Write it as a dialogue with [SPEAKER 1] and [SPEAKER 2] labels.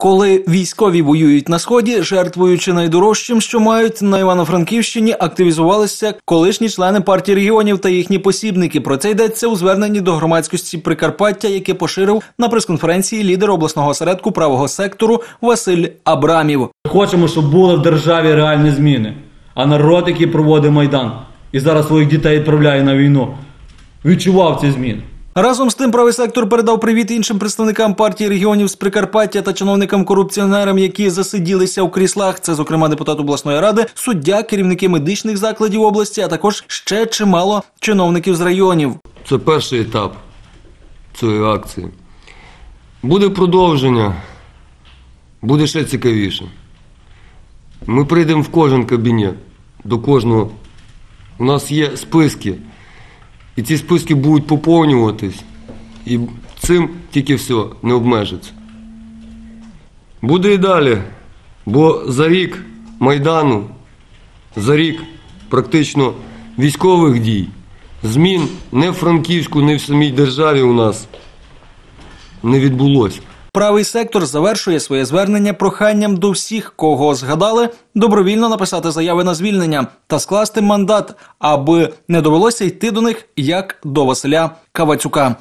[SPEAKER 1] Коли військові воюють на сході, жертвуючи найдорожчим, що мають на Івано-Франківщині, активізувалися колишні члени партії регіонів та їхні посібники. Про це йдеться у зверненні до громадськості Прикарпаття, яке поширив на прес-конференції лідер обласного осередку правого сектору Василь Абрамів.
[SPEAKER 2] Хочемо, щоб були в державі реальні зміни. А народ, який проводить Майдан і зараз своїх дітей відправляє на війну, відчував ці зміни.
[SPEAKER 1] Разом з тим правий сектор передав привіт іншим представникам партії регіонів з Прикарпаття та чиновникам-корупціонерам, які засиділися у кріслах. Це, зокрема, депутат обласної ради, суддя, керівники медичних закладів області, а також ще чимало чиновників з районів.
[SPEAKER 3] Це перший етап цієї акції. Буде продовження, буде ще цікавіше. Ми прийдемо в кожен кабінет, до кожного. У нас є списки, і ці списки будуть поповнюватись, і цим тільки все не обмежиться. Буде і далі, бо за рік Майдану, за рік практично військових дій, змін не в Франківську, не в самій державі у нас не відбулося.
[SPEAKER 1] Правий сектор завершує своє звернення проханням до всіх, кого згадали, добровільно написати заяви на звільнення та скласти мандат, аби не довелося йти до них як до Василя Кавацюка.